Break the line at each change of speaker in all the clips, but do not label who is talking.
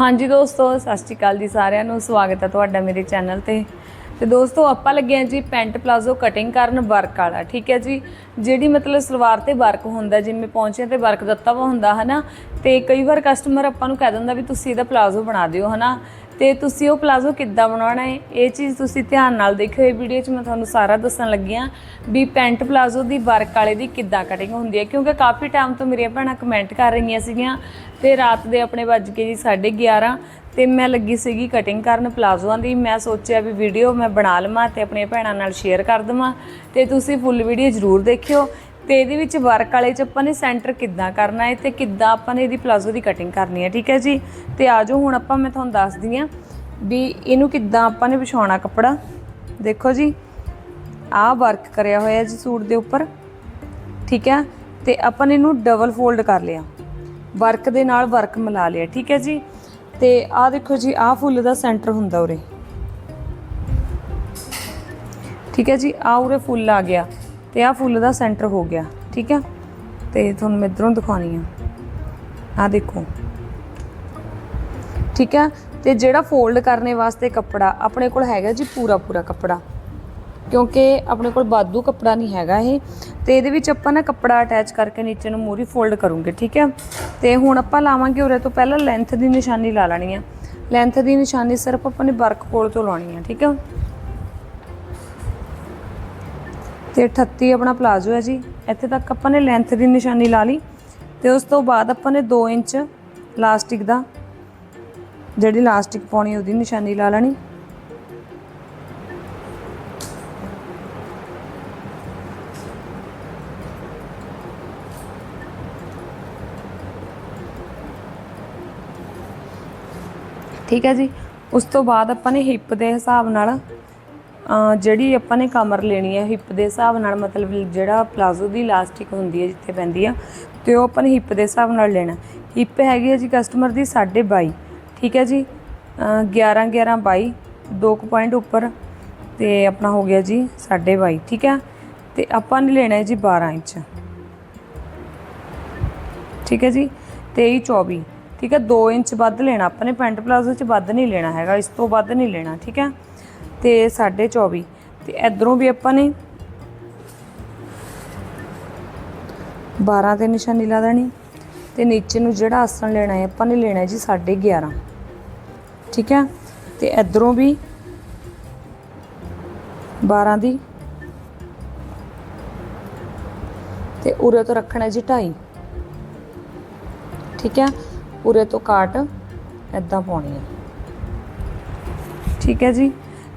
ਹਾਂਜੀ ਦੋਸਤੋ, ਸਤਿ ਸ਼੍ਰੀ ਅਕਾਲ ਜੀ ਸਾਰਿਆਂ ਨੂੰ। ਸਵਾਗਤ ਹੈ ਤੁਹਾਡਾ ਮੇਰੇ ਚੈਨਲ ਤੇ। ਤੇ ਦੋਸਤੋ, ਆਪਾਂ ਲੱਗੇ ਹਾਂ ਜੀ ਪੈਂਟ ਪਲਾਜ਼ੋ ਕਟਿੰਗ ਕਰਨ ਵਰਕ ਵਾਲਾ, ਠੀਕ ਹੈ ਜੀ? ਜਿਹੜੀ ਮਤਲਬ ਸਲਵਾਰ ਤੇ ਵਰਕ ਹੁੰਦਾ, ਜਿਵੇਂ ਪੌਂਚਿਆਂ ਤੇ ਵਰਕ ਦਿੱਤਾ ਵਾ ਹੁੰਦਾ, ਹਨਾ? ਤੇ ਕਈ ਵਾਰ ਕਸਟਮਰ ਆਪਾਂ ਨੂੰ ਕਹਿ ਦਿੰਦਾ ਵੀ ਤੁਸੀਂ ਇਹਦਾ ਪਲਾਜ਼ੋ ਬਣਾ ਦਿਓ, ਹਨਾ? ਤੇ ਤੁਸੀਂ ਉਹ ਪਲਾਜ਼ੋ ਕਿੱਦਾਂ ਬਣਾਉਣਾ ਹੈ? ਇਹ ਚੀਜ਼ ਤੁਸੀਂ ਧਿਆਨ ਨਾਲ ਦੇਖਿਓ। ਇਹ ਵੀਡੀਓ 'ਚ ਮੈਂ ਤੁਹਾਨੂੰ ਸਾਰਾ ਦੱਸਣ ਲੱਗੀ ਹਾਂ ਵੀ ਪੈਂਟ ਪਲਾਜ਼ੋ ਦੀ ਵਰਕ ਵਾਲੇ ਦੀ ਕਿੱਦਾਂ ਕਟਿੰਗ ਹੁੰਦੀ ਹੈ। ਕਿਉਂਕਿ ਕਾਫੀ ਟਾਈਮ ਤੋਂ ਮੇਰੀਆਂ ਭੈਣਾਂ ਕਮੈਂਟ ਕਰ ਰਹੀਆਂ ਸੀਗੀਆਂ ਤੇ ਰਾਤ ਦੇ ਆਪਣੇ ਵੱਜ ਕੇ ਜੀ 11:30 ਤੇ ਮੈਂ ਲੱਗੀ ਸੀਗੀ ਕਟਿੰਗ ਕਰਨ ਪਲਾਜ਼ੋਆਂ ਦੀ। ਮੈਂ ਸੋਚਿਆ ਵੀ ਵੀਡੀਓ ਮੈਂ ਬਣਾ ਲਵਾਂ ਤੇ ਆਪਣੀਆਂ ਭੈਣਾਂ ਨਾਲ ਸ਼ੇਅਰ ਕਰ ਦਵਾਂ ਤੇ ਤੁਸੀਂ ਫੁੱਲ ਵੀਡੀਓ ਜ਼ਰੂਰ ਦੇਖਿਓ। ਤੇ ਇਹਦੇ ਵਿੱਚ ਵਰਕ ਵਾਲੇ ਚ ਆਪਾਂ ਨੇ ਸੈਂਟਰ ਕਿੱਦਾਂ ਕਰਨਾ ਹੈ ਤੇ ਕਿੱਦਾਂ ਆਪਾਂ ਨੇ ਇਹਦੀ ਪਲਾਜ਼ੋ ਦੀ ਕਟਿੰਗ ਕਰਨੀ ਹੈ, ਠੀਕ ਹੈ ਜੀ? ਤੇ ਆਜੋ ਹੁਣ ਆਪਾਂ ਮੈਂ ਤੁਹਾਨੂੰ ਦੱਸਦੀ ਹਾਂ ਵੀ ਇਹਨੂੰ ਕਿੱਦਾਂ ਆਪਾਂ ਨੇ ਵਿਛਾਉਣਾ ਕੱਪੜਾ। ਦੇਖੋ ਜੀ ਆਹ ਵਰਕ ਕਰਿਆ ਹੋਇਆ ਜੀ ਸੂਟ ਦੇ ਉੱਪਰ, ਠੀਕ ਹੈ? ਤੇ ਆਪਾਂ ਨੇ ਇਹਨੂੰ ਡਬਲ ਫੋਲਡ ਕਰ ਲਿਆ। ਵਰਕ ਦੇ ਨਾਲ ਵਰਕ ਮਿਲਾ ਲਿਆ, ਠੀਕ ਹੈ ਜੀ? ਤੇ ਆਹ ਦੇਖੋ ਜੀ ਆਹ ਫੁੱਲ ਦਾ ਸੈਂਟਰ ਹੁੰਦਾ ਉਰੇ। ਠੀਕ ਹੈ ਜੀ ਆਹ ਉਰੇ ਫੁੱਲ ਆ ਗਿਆ। ਤੇ ਆਹ ਫੁੱਲ ਦਾ ਸੈਂਟਰ ਹੋ ਗਿਆ, ਠੀਕ ਹੈ ਤੇ ਤੁਹਾਨੂੰ ਮੈਂ ਇੱਧਰੋਂ ਦਿਖਾਉਣੀ ਆ। ਆਹ ਦੇਖੋ। ਠੀਕ ਹੈ ਤੇ ਜਿਹੜਾ ਫੋਲਡ ਕਰਨੇ ਵਾਸਤੇ ਕੱਪੜਾ ਆਪਣੇ ਕੋਲ ਹੈਗਾ ਜੀ ਪੂਰਾ ਪੂਰਾ ਕੱਪੜਾ। ਕਿਉਂਕਿ ਆਪਣੇ ਕੋਲ ਬਾਦੂ ਕੱਪੜਾ ਨਹੀਂ ਹੈਗਾ ਇਹ। ਤੇ ਇਹਦੇ ਵਿੱਚ ਆਪਾਂ ਨਾ ਕੱਪੜਾ ਅਟੈਚ ਕਰਕੇ ਨੀਚੇ ਨੂੰ ਮੂਰੀ ਫੋਲਡ ਕਰੂੰਗੇ, ਠੀਕ ਹੈ ਤੇ ਹੁਣ ਆਪਾਂ ਲਾਵਾਂਗੇ ਉਰੇ ਤੋਂ ਪਹਿਲਾਂ ਲੈਂਥ ਦੀ ਨਿਸ਼ਾਨੀ ਲਾ ਲੈਣੀ ਆ। ਲੈਂਥ ਦੀ ਨਿਸ਼ਾਨੀ ਸਿਰਫ ਆਪਾਂ ਨੇ ਵਰਕ ਕੋਲ ਤੋਂ ਲਾਉਣੀ ਆ, ਠੀਕ ਹੈ ਤੇ 38 ਆਪਣਾ ਪਲਾਜ਼ੋ ਹੈ ਜੀ। ਇੱਥੇ ਤੱਕ ਆਪਾਂ ਨੇ ਲੈਂਥ ਦੀ ਨਿਸ਼ਾਨੀ ਲਾ ਲਈ ਤੇ ਉਸ ਤੋਂ ਬਾਅਦ ਆਪਾਂ ਨੇ 2 ਇੰਚ ਲਾਸਟਿਕ ਦਾ, ਜਿਹੜੀ ਲਾਸਟਿਕ ਪਾਉਣੀ ਉਹਦੀ ਨਿਸ਼ਾਨੀ ਲਾ ਲੈਣੀ। ਠੀਕ ਹੈ ਜੀ। ਉਸ ਤੋਂ ਬਾਅਦ ਆਪਾਂ ਨੇ ਹਿੱਪ ਦੇ ਹਿਸਾਬ ਨਾਲ ਜਿਹੜੀ ਆਪਾਂ ਨੇ ਕਮਰ ਲੈਣੀ ਹੈ ਹਿੱਪ ਦੇ ਹਿਸਾਬ ਨਾਲ, ਮਤਲਬ ਜਿਹੜਾ ਪਲਾਜ਼ੋ ਦੀ ਇਲਾਸਟਿਕ ਹੁੰਦੀ ਹੈ ਜਿੱਥੇ ਪੈਂਦੀ ਆ, ਤੇ ਉਹ ਆਪਾਂ ਨੇ ਹਿੱਪ ਦੇ ਹਿਸਾਬ ਨਾਲ ਲੈਣਾ। ਹਿੱਪ ਹੈਗੀ ਹੈ ਜੀ ਕਸਟਮਰ ਦੀ 22.5 ਠੀਕ ਹੈ ਜੀ? ਅਹ 11 11 22 ਦੋ ਕੁ ਪੁਆਇੰਟ ਉੱਪਰ, ਤੇ ਆਪਣਾ ਹੋ ਗਿਆ ਜੀ 22.5 ਠੀਕ ਹੈ? ਤੇ ਆਪਾਂ ਨੇ ਲੈਣਾ ਹੈ ਜੀ 12 ਇੰਚ। ਠੀਕ ਹੈ ਜੀ? 23 24 ਠੀਕ ਹੈ? 2 ਇੰਚ ਵੱਧ ਲੈਣਾ, ਆਪਾਂ ਨੇ ਪੈਂਟ ਪਲਾਜ਼ੋ 'ਚ ਵੱਧ ਨਹੀਂ ਲੈਣਾ ਹੈਗਾ, ਇਸ ਤੋਂ ਵੱਧ ਨਹੀਂ ਲੈਣਾ, ਠੀਕ ਹੈ? ਤੇ 24 ਤੇ ਇਧਰੋਂ ਵੀ ਆਪਾਂ ਨੇ 12 ਤੇ ਨਿਸ਼ਾਨੀ ਲਾ ਦੇਣੀ। ਤੇ ਨੀਚੇ ਨੂੰ ਜਿਹੜਾ ਆਸਣ ਲੈਣਾ ਹੈ, ਆਪਾਂ ਨੇ ਲੈਣਾ ਹੈ ਜੀ 11.5 ਠੀਕ ਹੈ? ਤੇ ਇਧਰੋਂ ਵੀ 12 ਦੀ। ਤੇ ਉਰੇ ਤੋਂ ਰੱਖਣਾ ਜੀ 2.5 ਠੀਕ ਹੈ? ਉਰੇ ਤੋਂ ਕਾਟ ਐਦਾਂ ਪਾਉਣੀ ਹੈ। ਠੀਕ ਹੈ ਜੀ?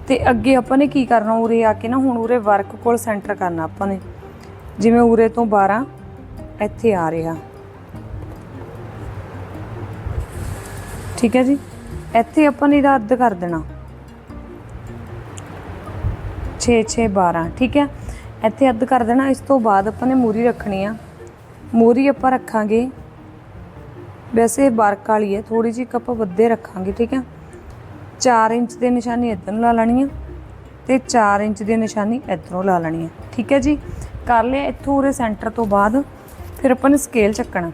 ਤੇ ਅੱਗੇ ਆਪਾਂ ਨੇ ਕੀ ਕਰਨਾ, ਉਰੇ ਆ ਕੇ ਨਾ ਹੁਣ ਉਰੇ ਵਰਕ ਕੋਲ ਸੈਂਟਰ ਕਰਨਾ ਆਪਾਂ ਨੇ। ਜਿਵੇਂ ਉਰੇ ਤੋਂ 12 ਇੱਥੇ ਆ ਰਿਹਾ। ਠੀਕ ਹੈ ਜੀ? ਇੱਥੇ ਆਪਾਂ ਨੇ ਇਹਦਾ ਅੱਧ ਕਰ ਦੇਣਾ। 6 6 12 ਠੀਕ ਹੈ? ਇੱਥੇ ਅੱਧ ਕਰ ਦੇਣਾ, ਇਸ ਤੋਂ ਬਾਅਦ ਆਪਾਂ ਨੇ ਮੂਰੀ ਰੱਖਣੀ ਆ। ਮੂਰੀ ਆਪਾਂ ਰੱਖਾਂਗੇ। ਵੈਸੇ ਵਰਕ ਵਾਲੀ ਹੈ ਥੋੜੀ ਜਿਹੀ ਕੱਪ ਵੱਧੇ ਰੱਖਾਂਗੇ, ਠੀਕ ਹੈ? 4 ਇੰਚ ਦੇ ਨਿਸ਼ਾਨੀ ਇੱਧਰ ਨੂੰ ਲਾ ਲੈਣੀ ਆ ਤੇ 4 ਇੰਚ ਦੀ ਨਿਸ਼ਾਨੀ ਇੱਧਰੋਂ ਲਾ ਲੈਣੀ ਆ। ਠੀਕ ਹੈ ਜੀ? ਕਰ ਲਿਆ ਇੱਥੋਂ ਉਰੇ ਸੈਂਟਰ ਤੋਂ ਬਾਅਦ। ਫਿਰ ਆਪਾਂ ਨੇ ਸਕੇਲ ਚੱਕਣਾ।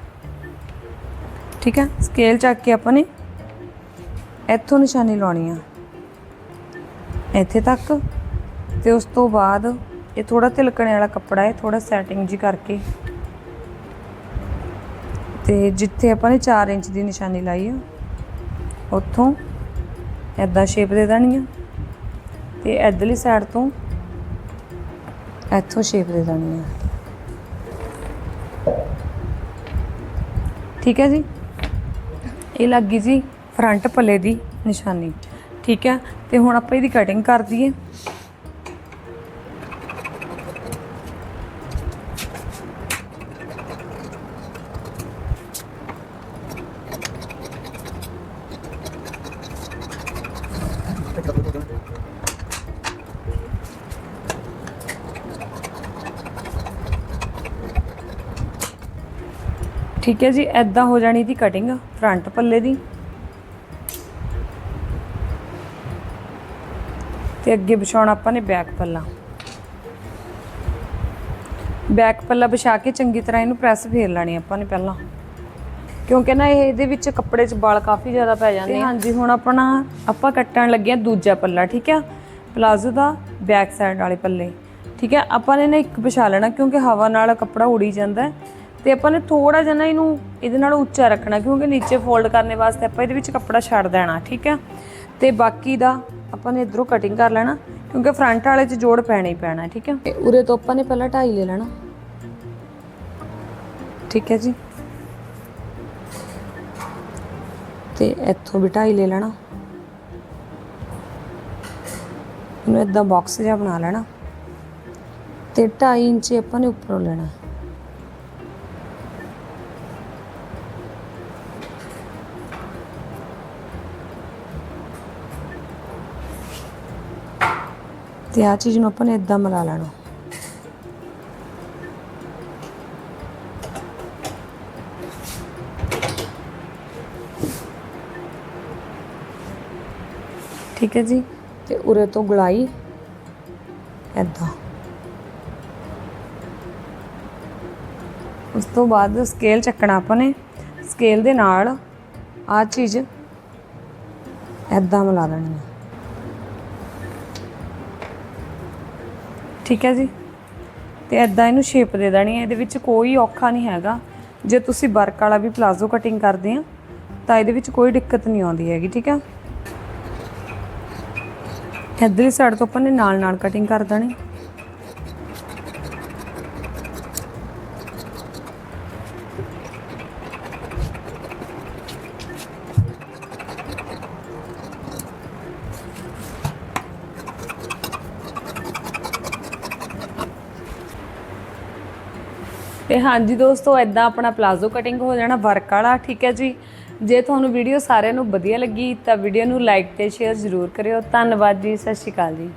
ਠੀਕ ਹੈ? ਸਕੇਲ ਚੱਕ ਕੇ ਆਪਾਂ ਨੇ ਇੱਥੋਂ ਨਿਸ਼ਾਨੀ ਲਾਉਣੀ ਆ। ਇੱਥੇ ਤੱਕ। ਤੇ ਉਸ ਤੋਂ ਬਾਅਦ ਇਹ ਥੋੜਾ ਤਿਲਕਣ ਵਾਲਾ ਕੱਪੜਾ ਹੈ ਥੋੜਾ ਸੈਟਿੰਗ ਜੀ ਕਰਕੇ। ਤੇ ਜਿੱਥੇ ਆਪਾਂ ਨੇ 4 ਇੰਚ ਦੀ ਨਿਸ਼ਾਨੀ ਲਾਈ ਆ, ਉੱਥੋਂ ਐਦਾਂ ਸ਼ੇਪ ਦੇ ਦੇਣੀ ਆ ਤੇ ਇਧਰਲੀ ਸਾਈਡ ਤੋਂ ਇੱਥੋਂ ਸ਼ੇਪ ਦੇ ਦੇਣੀ ਆ ਠੀਕ ਹੈ ਜੀ? ਇਹ ਲੱਗ ਗਈ ਜੀ ਫਰੰਟ ਪੱਲੇ ਦੀ ਨਿਸ਼ਾਨੀ। ਠੀਕ ਹੈ? ਤੇ ਹੁਣ ਆਪਾਂ ਇਹਦੀ ਕਟਿੰਗ ਕਰ ਦਈਏ। ਠੀਕ ਹੈ ਜੀ ਐਦਾਂ ਹੋ ਜਾਣੀ ਦੀ ਕਟਿੰਗ ਫਰੰਟ ਪੱਲੇ ਦੀ। ਤੇ ਅੱਗੇ ਵਿਛਾਉਣਾ ਆਪਾਂ ਨੇ ਬੈਕ ਪੱਲਾ। ਬੈਕ ਪੱਲਾ ਵਿਛਾ ਕੇ ਚੰਗੀ ਤਰ੍ਹਾਂ ਇਹਨੂੰ ਪ੍ਰੈਸ ਫੇਰ ਲੈਣੀ ਆਪਾਂ ਨੇ ਪਹਿਲਾਂ। ਕਿਉਂਕਿ ਨਾ ਇਹ ਇਹਦੇ ਵਿੱਚ ਕੱਪੜੇ 'ਚ ਵਾਲ ਕਾਫੀ ਜ਼ਿਆਦਾ ਪੈ ਜਾਂਦੇ ਆ। ਹਾਂਜੀ ਹੁਣ ਆਪਣਾ ਆਪਾਂ ਕੱਟਣ ਲੱਗੇ ਆ ਦੂਜਾ ਪੱਲਾ ਠੀਕ ਆ? ਪਲਾਜ਼ੋ ਦਾ ਬੈਕ ਸਾਈਡ ਵਾਲੇ ਪੱਲੇ। ਠੀਕ ਹੈ ਆਪਾਂ ਨੇ ਨਾ ਇੱਕ ਵਿਛਾ ਲੈਣਾ ਕਿਉਂਕਿ ਹਵਾ ਨਾਲ ਕੱਪੜਾ ਉੜੀ ਜਾਂਦਾ ਹੈ। ਤੇ ਆਪਾਂ ਨੇ ਥੋੜਾ ਜਿਹਾ ਨਾ ਇਹਨੂੰ ਇਹਦੇ ਨਾਲ ਉੱਚਾ ਰੱਖਣਾ, ਕਿਉਂਕਿ ਨੀਚੇ ਫੋਲਡ ਕਰਨੇ ਵਾਸਤੇ ਆਪਾਂ ਇਹਦੇ ਵਿੱਚ ਕੱਪੜਾ ਛੱਡ ਦੇਣਾ, ਠੀਕ ਹੈ? ਤੇ ਬਾਕੀ ਦਾ ਆਪਾਂ ਨੇ ਇਧਰੋਂ ਕਟਿੰਗ ਕਰ ਲੈਣਾ, ਕਿਉਂਕਿ ਫਰੰਟ ਵਾਲੇ 'ਚ ਜੋੜ ਪੈਣਾ ਹੀ ਪੈਣਾ, ਠੀਕ ਹੈ? ਉਰੇ ਤੋਂ ਆਪਾਂ ਨੇ ਪਹਿਲਾਂ ਢਾਈ ਲੈ ਲੈਣਾ। ਠੀਕ ਹੈ ਜੀ? ਤੇ ਇੱਥੋਂ ਵੀ ਢਾਈ ਲੈ ਲੈਣਾ। ਇਹਨੂੰ ਇਦਾਂ ਬਾਕਸ ਜਿਹਾ ਬਣਾ ਲੈਣਾ। ਤੇ 2.5 ਇੰਚ ਆਪਾਂ ਨੇ ਉੱਪਰੋਂ ਲੈਣਾ। ਤੇ ਆ ਚੀਜ਼ ਨੂੰ ਆਪਾਂ ਨੇ ਇਦਾਂ ਮਿਲਾ ਲੈਣਾ। ਠੀਕ ਹੈ ਜੀ, ਤੇ ਉਰੇ ਤੋਂ ਗੁਲਾਈ ਐਦਾਂ ਉਸ ਤੋਂ ਬਾਅਦ ਸਕੇਲ ਚੱਕਣਾ ਆਪਾਂ ਨੇ ਸਕੇਲ ਦੇ ਨਾਲ ਆ ਚੀਜ਼ ਐਦਾਂ ਮਿਲਾ ਦੇਣੀ ਹੈ। ਠੀਕ ਹੈ ਜੀ? ਤੇ ਐਦਾਂ ਇਹਨੂੰ ਸ਼ੇਪ ਦੇ ਦੇਣੀ ਹੈ। ਇਹਦੇ ਵਿੱਚ ਕੋਈ ਔਖਾ ਨਹੀਂ ਹੈਗਾ। ਜੇ ਤੁਸੀਂ ਵਰਕ ਵਾਲਾ ਵੀ ਪਲਾਜ਼ੋ ਕਟਿੰਗ ਕਰਦੇ ਆ, ਤਾਂ ਇਹਦੇ ਵਿੱਚ ਕੋਈ ਦਿੱਕਤ ਨਹੀਂ ਆਉਂਦੀ ਹੈਗੀ, ਠੀਕ ਹੈ? ਇੱਧਰਲੀ ਸਾਈਡ ਤੋਂ ਆਪਾਂ ਨੇ ਨਾਲ ਨਾਲ ਕਟਿੰਗ ਕਰ ਦੇਣੀ। ਤੇ ਹਾਂਜੀ ਦੋਸਤੋ ਐਦਾਂ ਆਪਣਾ ਪਲਾਜ਼ੋ ਕਟਿੰਗ ਹੋ ਜਾਣਾ ਵਰਕ ਵਾਲਾ, ਠੀਕ ਹੈ ਜੀ? ਜੇ ਤੁਹਾਨੂੰ ਵੀਡੀਓ ਸਾਰਿਆਂ ਨੂੰ ਵਧੀਆ ਲੱਗੀ ਤਾਂ ਵੀਡੀਓ ਨੂੰ ਲਾਈਕ ਤੇ ਸ਼ੇਅਰ ਜ਼ਰੂਰ ਕਰਿਓ। ਧੰਨਵਾਦ ਜੀ, ਸਤਿ ਸ਼੍ਰੀ ਅਕਾਲ ਜੀ।